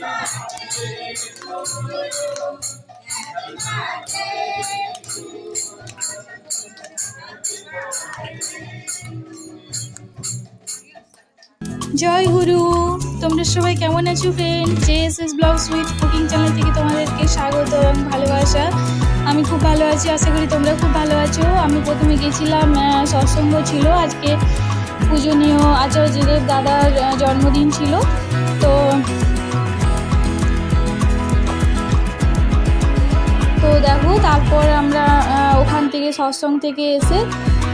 জয় গুরু, তোমরা সবাই কেমন আছো friend J S blog sweet cooking channel থেকে তোমাদেরকে স্বাগত এবং ভালোবাসা। আমি খুব ভালো আছি, আশা করি তোমরা খুব ভালো আছো। আমি প্রথমে গেছিলাম সৎসঙ্গ ছিল, আজকে পূজনীয় আচার্যদেব দাদার জন্মদিন ছিল। তো তারপর আমরা ওখান থেকে সৎসঙ্গ থেকে এসে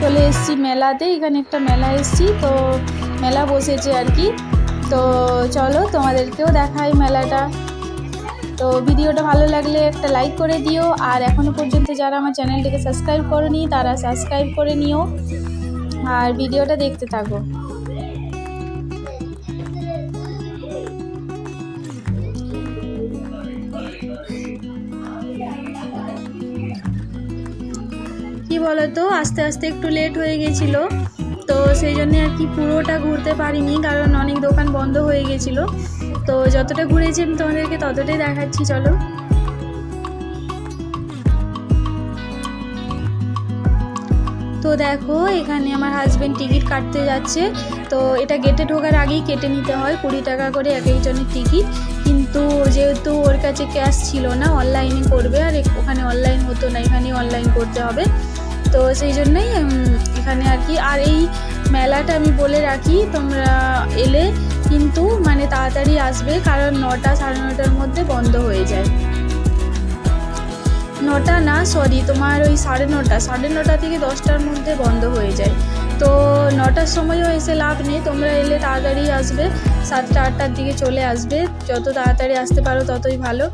চলে এসেছি মেলাতে। এখানে একটা মেলা এসেছি, তো মেলা বসেছে আর কি। তো চলো তোমাদেরকেও দেখাই মেলাটা। তো ভিডিওটা ভালো লাগলে একটা লাইক করে দিও। আর এখনও পর্যন্ত যারা আমার চ্যানেলটিকে সাবস্ক্রাইব করনি, তারা সাবস্ক্রাইব করে নিও। আর ভিডিওটা দেখতে থাকো। কি বলতো, আস্তে আস্তে একটু লেট হয়ে গেছিল। তো সেই জন্য আর কি পুরোটা ঘুরতে পারিনি, কারণ অনেক দোকান বন্ধ হয়ে গেছিল। তো যতটা ঘুরেছি আমি তোমাদেরকে ততটাই দেখাচ্ছি, চলো। তো দেখো, এখানে আমার হাজব্যান্ড টিকিট কাটতে যাচ্ছে। তো এটা গেটে ঢোকার আগেই কেটে নিতে হয়, কুড়ি টাকা করে এক একজনের টিকিট কিন্তু যেহেতু ওর কাছে ক্যাশ ছিল না অনলাইনে করবে, আর ওখানে অনলাইন হতো না, এখানেই অনলাইন করতে হবে। তো সেই জন্যই এখানে আর কি। আর এই মেলাটা আমি বলে রাখি, তোমরা এলে কিন্তু মানে তাড়াতাড়ি আসবে, কারণ নটা সাড়ে নটার মধ্যে বন্ধ হয়ে যায়। নটা না সরি তোমার ওই সাড়ে নটা সাড়ে নটা থেকে দশটার মধ্যে বন্ধ হয়ে যায়। তো নটার সময়ও এসে লাভ নেই, তোমরা এলে তাড়াতাড়ি আসবে, সাতটা, আটটার দিকে চলে আসবে, যত তাড়াতাড়ি আসতে পারো ততই ভালো।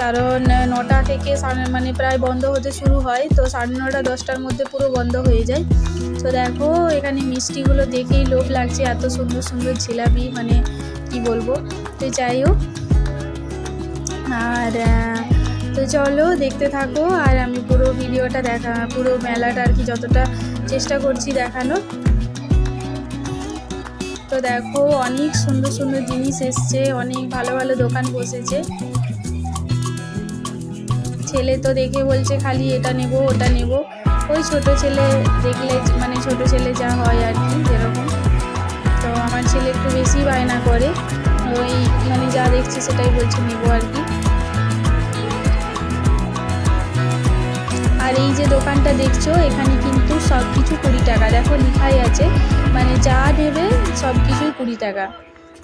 কারণ নটা থেকে মানে প্রায় বন্ধ হতে শুরু হয়, তো সাড়ে নটা, দশটার মধ্যে পুরো বন্ধ হয়ে যায়। তো দেখো, এখানে মিষ্টিগুলো দেখেই লোভ লাগছে, এত সুন্দর সুন্দর জিলাপি মানে কি বলব? তো যাই হোক। আর তো চলো দেখতে থাকো, আর আমি পুরো ভিডিওটা দেখা, পুরো মেলাটা আর কি যতটা চেষ্টা করছি দেখানোর তো দেখো, অনেক সুন্দর সুন্দর জিনিস এসছে, অনেক ভালো ভালো দোকান বসেছে। ছেলে তো দেখে বলছে খালি এটা নেব, ওটা নেব। ওই ছোট ছেলে দেখলে মানে ছোট ছেলে যা হয় আর কি, যেরকম। তো আমার ছেলে একটু বেশি বায়না করে। ওই মানে যা দেখছি সেটাই বলছে নেব আর কি। আর এই যে দোকানটা দেখছ, এখানে কিন্তু সব কিছু কুড়ি টাকা। দেখো লিখাই আছে মানে যা নেবে সব কিছুই কুড়ি টাকা।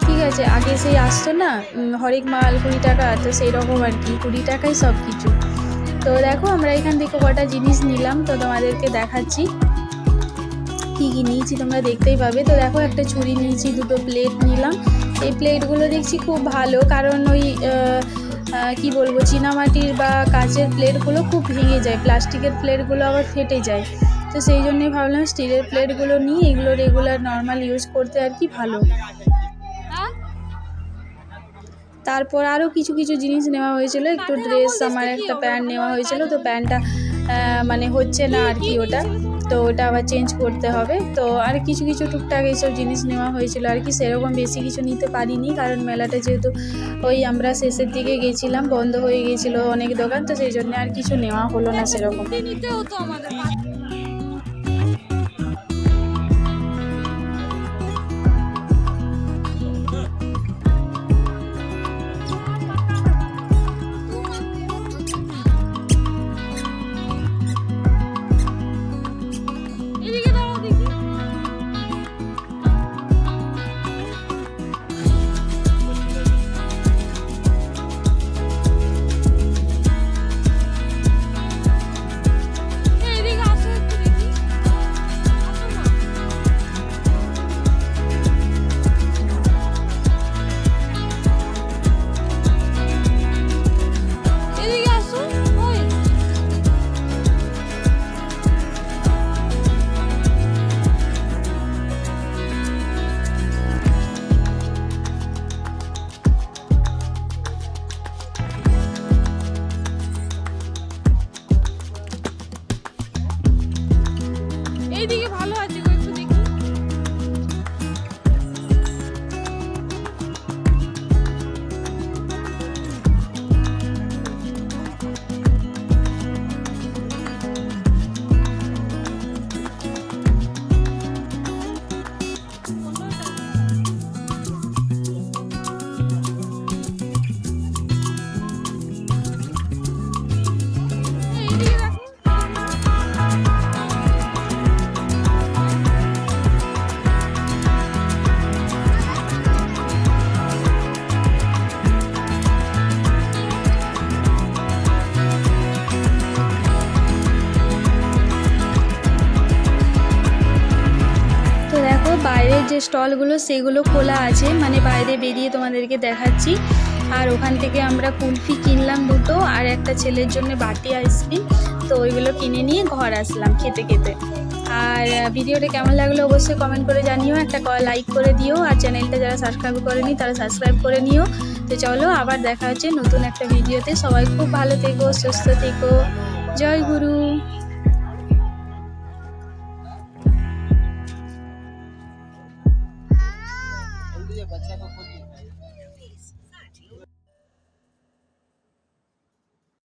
ঠিক আছে, আগে সেই আসতো না হরেক মাল কুড়ি টাকা, তো সেই রকম আর কি, কুড়ি টাকাই সব কিছু। তো দেখো, আমরা এখান থেকে কটা জিনিস নিলাম, তো তোমাদেরকে দেখাচ্ছি। কী কী নিয়েছি তোমরা দেখতেই পাবে। তো দেখো, একটা ছুরি নিয়েছি, দুটো প্লেট নিলাম। এই প্লেটগুলো দেখছি খুব ভালো, কারণ ওই কি বলব, চীনামাটির বা কাঁচের প্লেটগুলো খুব ভেঙে যায়, প্লাস্টিকের প্লেটগুলো আবার ফেটে যায়। তো সেই জন্যই ভাবলাম, স্টিলের প্লেটগুলো নিয়ে এগুলো রেগুলার নর্মাল ইউজ করতে আর কি ভালো। তারপর আরও কিছু কিছু জিনিস নেওয়া হয়েছিল একটু ড্রেস আমার একটা প্যান্ট নেওয়া হয়েছিল তো প্যান্টটা মানে হচ্ছে না আর কি ওটা। তো ওটা আবার চেঞ্জ করতে হবে। তো আর কিছু কিছু টুকটাক এইসব জিনিস নেওয়া হয়েছিল আর কি সেরকম বেশি কিছু নিতে পারিনি কারণ মেলাটা যেহেতু ওই আমরা শেষের দিকে গেছিলাম বন্ধ হয়ে গিয়েছিল অনেক দোকান তো সেই জন্য আর কিছু নেওয়া হলো না সেরকম। স্টলগুলো সেগুলো খোলা আছে। মানে বাইরে বেরিয়ে তোমাদেরকে দেখাচ্ছি। আর ওখান থেকে আমরা কুলফি কিনলাম দুটো আর একটা ছেলের জন্য বাটি আইসক্রিম তো ওইগুলো কিনে নিয়ে ঘর আসলাম খেতে খেতে। আর ভিডিওটা কেমন লাগল অবশ্যই কমেন্ট করে জানিও। একটা লাইক করে দিও। আর চ্যানেলটা যারা সাবস্ক্রাইব করেনি, তারা সাবস্ক্রাইব করে নিও। তো চলো, আবার দেখা হচ্ছে নতুন একটা ভিডিওতে। সবাই খুব ভালো থেকো, সুস্থ থেকো। জয় গুরু।